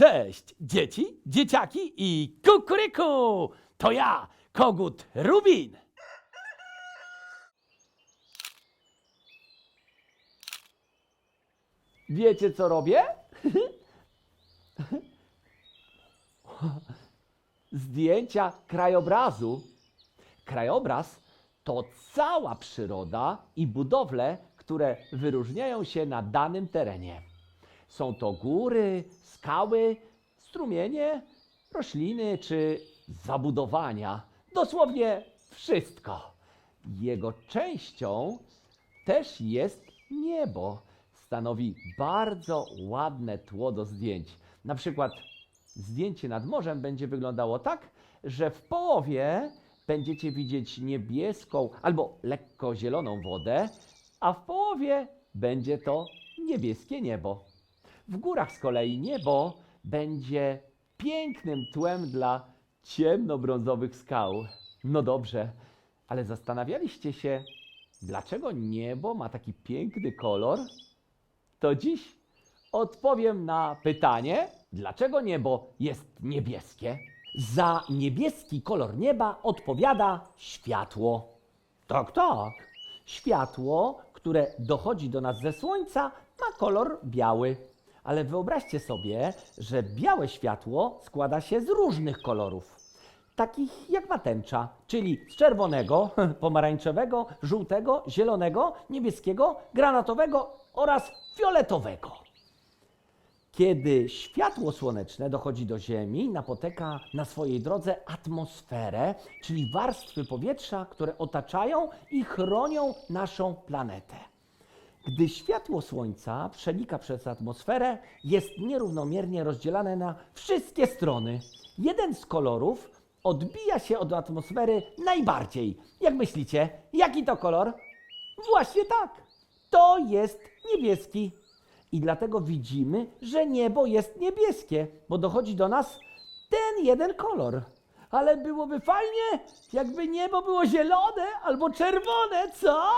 Cześć, dzieci, dzieciaki i kukuryku! To ja, kogut Rubin. Wiecie, co robię? Zdjęcia krajobrazu. Krajobraz to cała przyroda i budowle, które wyróżniają się na danym terenie. Są to góry, skały, strumienie, rośliny czy zabudowania. Dosłownie wszystko. Jego częścią też jest niebo. Stanowi bardzo ładne tło do zdjęć. Na przykład zdjęcie nad morzem będzie wyglądało tak, że w połowie będziecie widzieć niebieską albo lekko zieloną wodę, a w połowie będzie to niebieskie niebo. W górach z kolei niebo będzie pięknym tłem dla ciemnobrązowych skał. No dobrze, ale zastanawialiście się, dlaczego niebo ma taki piękny kolor? To dziś odpowiem na pytanie, dlaczego niebo jest niebieskie. Za niebieski kolor nieba odpowiada światło. Tak, tak. Światło, które dochodzi do nas ze słońca, ma kolor biały. Ale wyobraźcie sobie, że białe światło składa się z różnych kolorów. Takich jak ma tęcza, czyli z czerwonego, pomarańczowego, żółtego, zielonego, niebieskiego, granatowego oraz fioletowego. Kiedy światło słoneczne dochodzi do Ziemi, napotyka na swojej drodze atmosferę, czyli warstwy powietrza, które otaczają i chronią naszą planetę. Gdy światło Słońca przenika przez atmosferę, jest nierównomiernie rozdzielane na wszystkie strony. Jeden z kolorów odbija się od atmosfery najbardziej. Jak myślicie, jaki to kolor? Właśnie tak. To jest niebieski. I dlatego widzimy, że niebo jest niebieskie, bo dochodzi do nas ten jeden kolor. Ale byłoby fajnie, jakby niebo było zielone albo czerwone, co?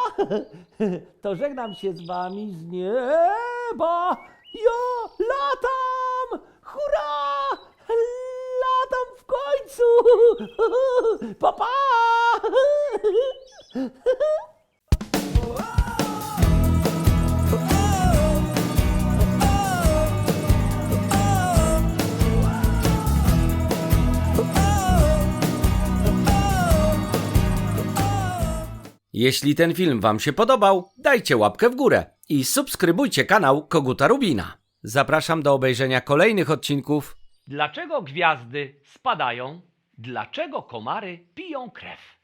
To żegnam się z wami z nieba. Ja latam! Hurra! Latam w końcu! Pa, pa! Jeśli ten film Wam się podobał, dajcie łapkę w górę i subskrybujcie kanał Koguta Rubina. Zapraszam do obejrzenia kolejnych odcinków Dlaczego gwiazdy spadają? Dlaczego komary piją krew?